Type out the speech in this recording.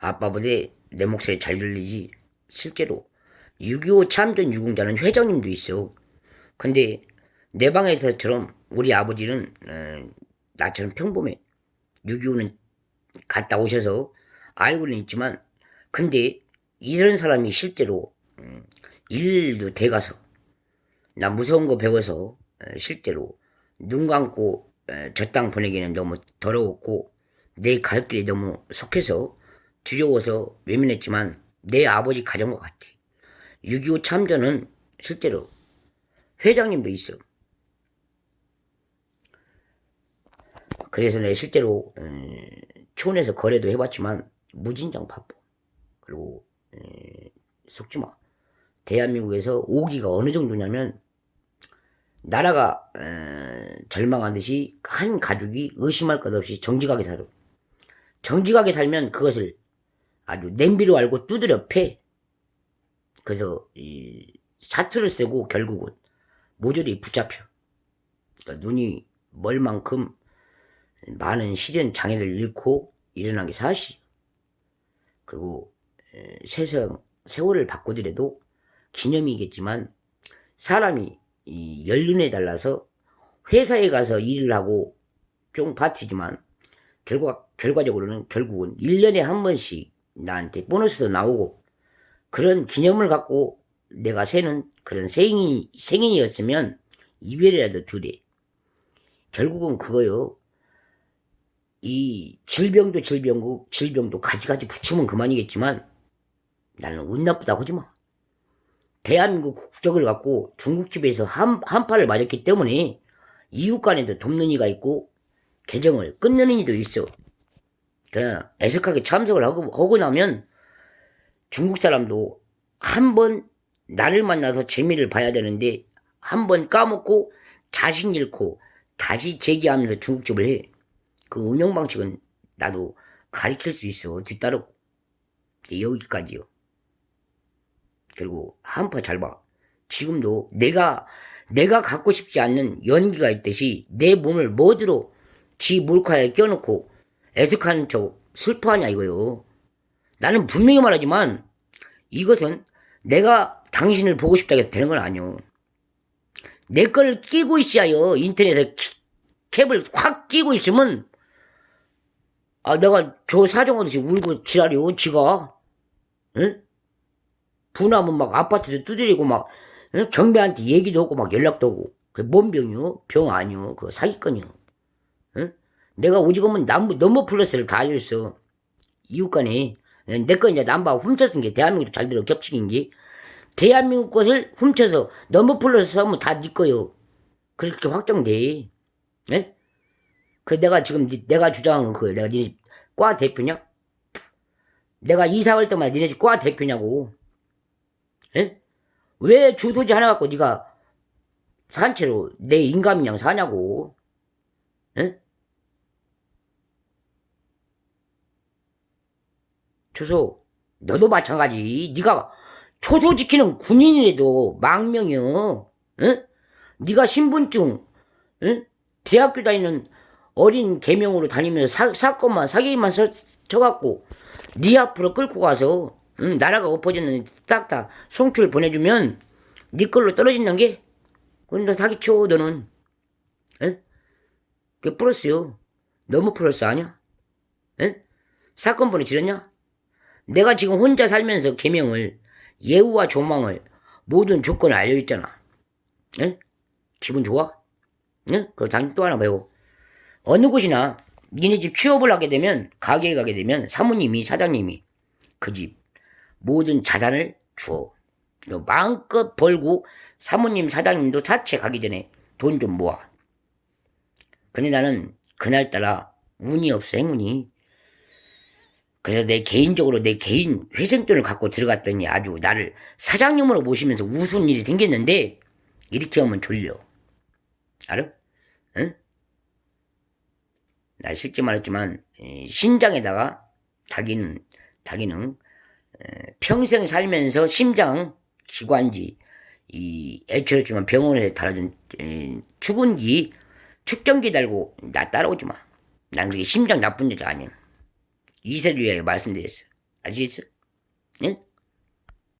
아빠보다 내 목소리 잘 들리지. 실제로 6.25 참전 유공자는 회장님도 있어. 근데 내 방에서처럼 우리 아버지는 어, 나처럼 평범해. 6.25는 갔다 오셔서 알고는 있지만 근데 이런 사람이 실제로 음, 일도 돼가서 나 무서운 거 배워서 에, 실제로 눈 감고 저 땅 보내기는 너무 더러웠고 내 갈 길이 너무 속해서 두려워서 외면했지만 내 아버지 가정과 같아. 6.25 참전은 실제로 회장님도 있어. 그래서 내가 실제로 음, 촌에서 거래도 해봤지만 무진장 바빠. 그리고 에, 속지 마. 대한민국에서 오기가 어느 정도냐면 나라가 에, 절망하듯이 한 가족이 의심할 것 없이 정직하게 살아. 정직하게 살면 그것을 아주 냄비로 알고 두드려 패. 그래서 이 사투를 쓰고 결국은 모조리 붙잡혀. 그러니까 눈이 멀 만큼 많은 시련 장애를 잃고 일어난 게 사실. 그리고 에, 세상 세월을 바꾸더라도 기념이겠지만 사람이 이 연륜에 달라서 회사에 가서 일을 하고 좀 버티지만 결과 결과적으로는 결국은 1년에 한 번씩 나한테 보너스도 나오고 그런 기념을 갖고 내가 새는 그런 생인, 생인이었으면 이별이라도 두래. 결국은 그거요. 이 질병도 질병고 질병도 가지가지 붙이면 그만이겠지만 나는 운 나쁘다고 하지 마. 대한민국 국적을 갖고 중국집에서 한, 한파를 맞았기 때문에 이웃 간에도 돕는 이가 있고 개정을 끊는 이도 있어. 그러나 애석하게 참석을 하고, 하고 나면 중국 사람도 한 번 나를 만나서 재미를 봐야 되는데 한 번 까먹고 자신 잃고 다시 재기하면서 중국집을 해. 그 운영 방식은 나도 가르칠 수 있어. 뒤따르고. 여기까지요. 그리고 한파 잘 봐. 지금도 내가 내가 갖고 싶지 않는 연기가 있듯이 내 몸을 뭐드로 지 몰카에 껴놓고 애석하는 척 슬퍼하냐 이거요. 나는 분명히 말하지만 이것은 내가 당신을 보고 싶다고 해서 되는 건 아니오. 내 거를 끼고 있어야요. 인터넷에 키- 캡을 확 끼고 있으면 아 내가 저 사정하듯이 울고 지랄이요 지가 응? 분하면 막 아파트에서 두드리고 막 응? 경비한테 얘기도 하고 막 연락도 오고 그게 뭔 병이요? 병 아니요 그거 사기건이요 응? 내가 오직하면 남부 넘버 플러스를 다 알려줬어. 이웃간에. 내 거 이제 남바 훔쳤은 게 대한민국도 잘 들어. 겹치긴 게. 대한민국 것을 훔쳐서 넘버 플러스 하면 다네 거요. 그렇게 확정돼. 예? 그 내가 지금 니- 내가 주장한 그 내가 니네 집과 대표냐? 내가 이사 갈 때마다 니네 집과 대표냐고. 예? 왜 주소지 하나 갖고 네가 산채로 내 인감이냥 사냐고. 예? 주소 너도 마찬가지 네가 초소 지키는 군인이라도 망명이여 예? 네가 신분증 예? 대학교 다니는 어린 개명으로 다니면서 사, 사건만 사기만 서, 쳐갖고 네 앞으로 끌고 가서 응, 나라가 엎어졌는데 딱딱 송출 보내주면 네 걸로 떨어진다는 게 그건 너 사기쳐 너는 에? 그게 플러스요 너무 플러스 아니야? 에? 사건 번호 지렸냐? 내가 지금 혼자 살면서 개명을 예우와 조망을 모든 조건을 알려줬잖아 에? 기분 좋아? 응? 그럼 당신 또 하나 배워 어느 곳이나 니네 집 취업을 하게 되면 가게에 가게 되면 사모님이 사장님이 그 집 모든 자산을 줘. 너 마음껏 벌고 사모님 사장님도 사채 가기 전에 돈 좀 모아. 근데 나는 그날따라 운이 없어 행운이. 그래서 내 개인적으로 내 개인 회생돈을 갖고 들어갔더니 아주 나를 사장님으로 모시면서 우스운 일이 생겼는데 이렇게 하면 졸려. 알아? 응? 나 실제 말했지만 이 신장에다가 자기는 에, 평생 살면서 심장 기관지 이 애처했지만 병원에 달아준 에, 축은기 축전기 달고 나 따라오지 마. 난 그게 심장 나쁜 여자 아니야. 이세를 위하여 말씀드렸어. 아시겠어? 예?